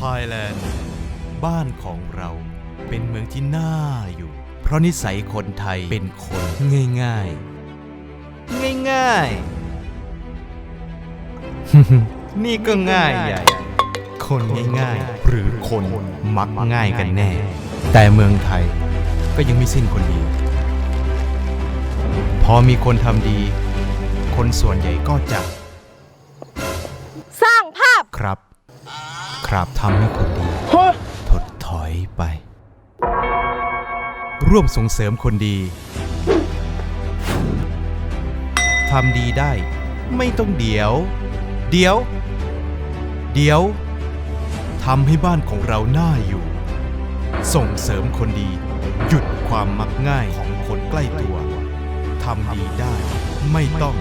Thailand บ้านของเราเป็นเมืองที่น่าอยู่ เพราะนิสัยคนไทยเป็นคนง่ายๆ ง่ายๆ นี่ก็ง่ายใหญ่ คนง่ายๆ หรือคนมักง่ายกันแน่ แต่เมืองไทยก็ยังไม่สิ้นคนดี พอมีคนทำดี คนส่วนใหญ่ก็จะ สร้างภาพครับ ครับทำให้คนดีถดถอยไป ร่วมส่งเสริมคนดีทำดีได้ ไม่ต้องเดี๋ยว เดี๋ยว เดี๋ยวทำให้บ้านของเราน่าอยู่ ส่งเสริมคนดี หยุดความมักง่ายของคนใกล้ตัวทำดีได้ ไม่ต้อง